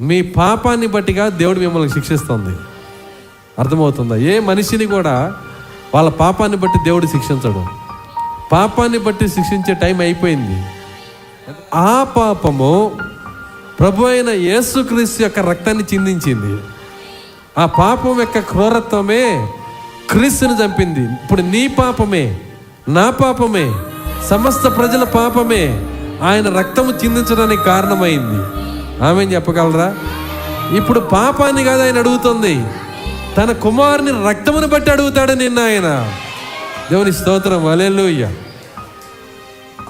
మీ పాపాన్ని బట్టిగా దేవుడు మిమ్మల్ని శిక్షిస్తుంది. అర్థమవుతుందా? ఏ మనిషిని కూడా వాళ్ళ పాపాన్ని బట్టి దేవుడు శిక్షించడు. పాపాన్ని బట్టి శిక్షించే టైం అయిపోయింది. ఆ పాపము ప్రభు అయిన యేసుక్రీస్తు యొక్క రక్తాన్ని చిందించింది. ఆ పాపం యొక్క క్రూరత్వమే క్రీస్తుని చంపింది. ఇప్పుడు నీ పాపమే నా పాపమే సమస్త ప్రజల పాపమే ఆయన రక్తము చిందించడానికి కారణమైంది. ఆమె చెప్పగలరా? ఇప్పుడు పాపాన్ని కాదు ఆయన అడుగుతుంది. తన కుమారుని రక్తమును బట్టి అడుగుతాడు నిన్న ఆయన. దేవుని స్తోత్రం అలెలుయ్య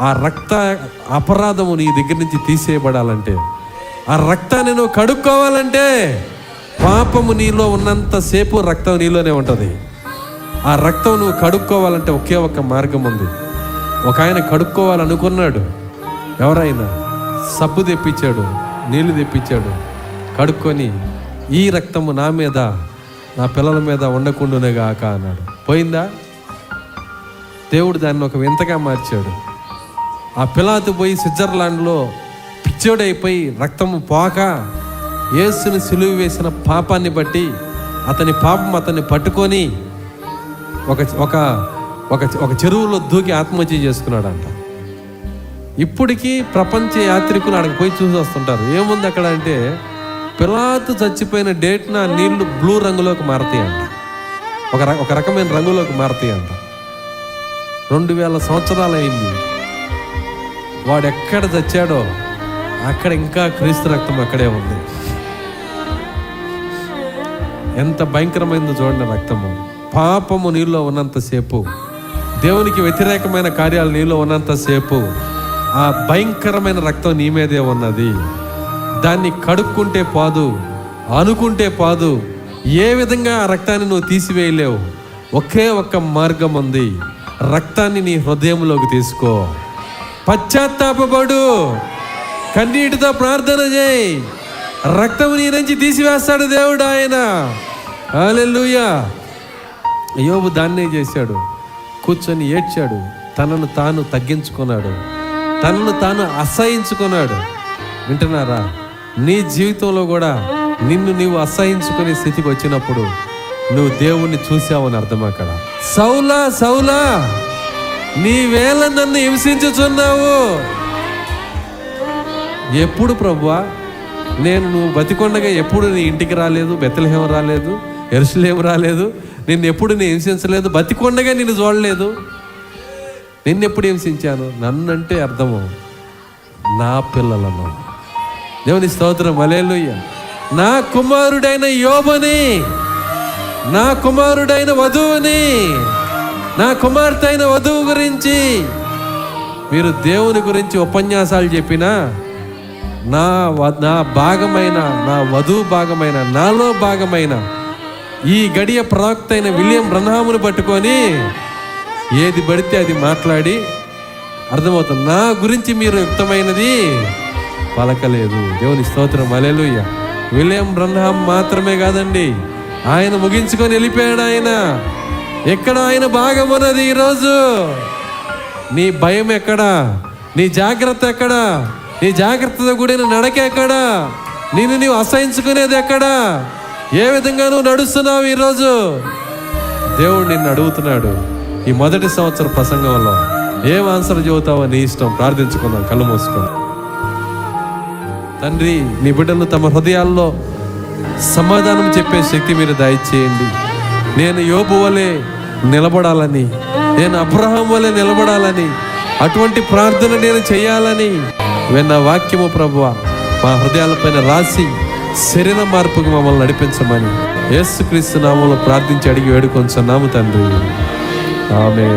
ఆ రక్త అపరాధము నీ దగ్గర నుంచి తీసేయబడాలంటే ఆ రక్తాన్ని నువ్వు కడుక్కోవాలంటే పాపము నీలో ఉన్నంతసేపు రక్తం నీలోనే ఉంటుంది. ఆ రక్తం నువ్వు కడుక్కోవాలంటే ఒకే ఒక మార్గం ఉంది. ఒక ఆయన కడుక్కోవాలనుకున్నాడు. ఎవరైనా సబ్బు తెప్పించాడు. నీళ్ళు తెప్పించాడు. కడుక్కొని ఈ రక్తము నా మీద నా పిల్లల మీద ఉండకుండానే గాక అన్నాడు. పోయిందా? దేవుడు దాన్ని ఒక వింతగా మార్చాడు. ఆ పిలాతు పోయి స్విట్జర్లాండ్లో పిచ్చోడైపోయి రక్తము పోక యేసుని సిలువ వేసిన పాపాన్ని బట్టి అతని పాపం అతన్ని పట్టుకొని ఒక ఒక ఒక ఒక చెరువులో దూకి ఆత్మహత్య చేసుకున్నాడంట. ఇప్పటికీ ప్రపంచ యాత్రికులు అక్కడికి పోయి చూసి వస్తుంటారు. ఏముంది అక్కడ అంటే పిలాతు చచ్చిపోయిన డేట్న నీళ్ళు బ్లూ రంగులోకి మారుతాయి అంట ఒక ర- ఒక రకమైన రంగులోకి మారుతాయి అంట రెండు వేల సంవత్సరాలు అయింది వాడు ఎక్కడ చచ్చాడో అక్కడ ఇంకా క్రీస్తు రక్తం అక్కడే ఉంది. ఎంత భయంకరమైందో చూడండి రక్తము. పాపము నీళ్ళలో ఉన్నంతసేపు దేవునికి వ్యతిరేకమైన కార్యాలు నీలో ఉన్నంతసేపు ఆ భయంకరమైన రక్తం నీ మీదే ఉన్నది. దాన్ని కడుక్కుంటే పాదు అనుకుంటే పాదు ఏ విధంగా ఆ రక్తాన్ని నువ్వు తీసివేయలేవు? ఒకే ఒక్క మార్గం ఉంది. రక్తాన్ని నీ హృదయంలోకి తీసుకో. పశ్చాత్తాపడు కన్నీటితో ప్రార్థన చేయి. రక్తం నీ నుంచి తీసివేస్తాడు దేవుడు ఆయన. హల్లెలూయా. యోబు దాన్నే చేశాడు. కూర్చొని ఏడ్చాడు. తనను తాను తగ్గించుకున్నాడు. తనను తాను అసహించుకున్నాడు. వింటున్నారా? నీ జీవితంలో కూడా నిన్ను నీవు అసహించుకునే స్థితికి వచ్చినప్పుడు నువ్వు దేవుణ్ణి చూసావని అర్థం అక్కడ. సౌలా సౌలా నీ వేళ నన్ను హింసించుచున్నావు. ఎప్పుడు ప్రభువా? నేను నువ్వు బతికొండగా ఎప్పుడు నీ ఇంటికి రాలేదు బెత్తలహేమ రాలేదు ఎరుసలేం రాలేదు నిన్ను ఎప్పుడు నేను హింసించలేదు బతికొండగా నిన్ను చూడలేదు. నిన్ను ఎప్పుడు హింసించాను? నన్నంటే అర్థము నా పిల్లలను. దేవుని స్తోత్రం. అలేలుయ్య నా కుమారుడైన యోబని. నా కుమారుడైన వధువుని. నా కుమార్తె అయిన వధువు గురించి మీరు దేవుని గురించి ఉపన్యాసాలు చెప్పినా నా వ- నా భాగమైన నా వధువు భాగమైన నాలో భాగమైన ఈ గడియ ప్రవక్త అయిన విలియం బ్రహ్మామును పట్టుకొని ఏది పడితే అది మాట్లాడి అర్థమవుతుంది. నా గురించి మీరు యుక్తమైనది పలకలేదు. దేవుని స్తోత్రం అలెలుయ్య విలియం బ్రహ్మాం మాత్రమే కాదండి. ఆయన ముగించుకొని వెళ్ళిపోయాడు ఆయన. ఎక్కడ ఆయన భాగం ఉన్నది ఈరోజు? నీ భయం ఎక్కడా? నీ జాగ్రత్త ఎక్కడా? నీ జాగ్రత్తతో కూడిన నడక ఎక్కడా? నిన్ను నీవు అసహించుకునేది ఎక్కడా? ఏ విధంగా నువ్వు నడుస్తున్నావు ఈరోజు? దేవుడు నిన్ను అడుగుతున్నాడు. ఈ మొదటి సంవత్సర ప్రసంగంలో ఏం ఆన్సర్ చెబుతావో నీ ఇష్టం ప్రార్థించుకుందాం కళ్ళు మూసుకుందాం తండ్రి నీ బిడ్డలు తమ హృదయాల్లో సమాధానం చెప్పే శక్తి మీరు దయచేయండి. నేను యోబు వలె నిలబడాలని నేను అబ్రహం వలె నిలబడాలని అటువంటి ప్రార్థన నేను చేయాలని విన్న వాక్యము ప్రభు మా హృదయాలపైన రాసి శరీర మార్పుకు మమ్మల్ని నడిపించమని యేసుక్రీస్తు నామంలో ప్రార్థించి అడిగి వేడుకొంచున్నాము తండ్రి. ఆమె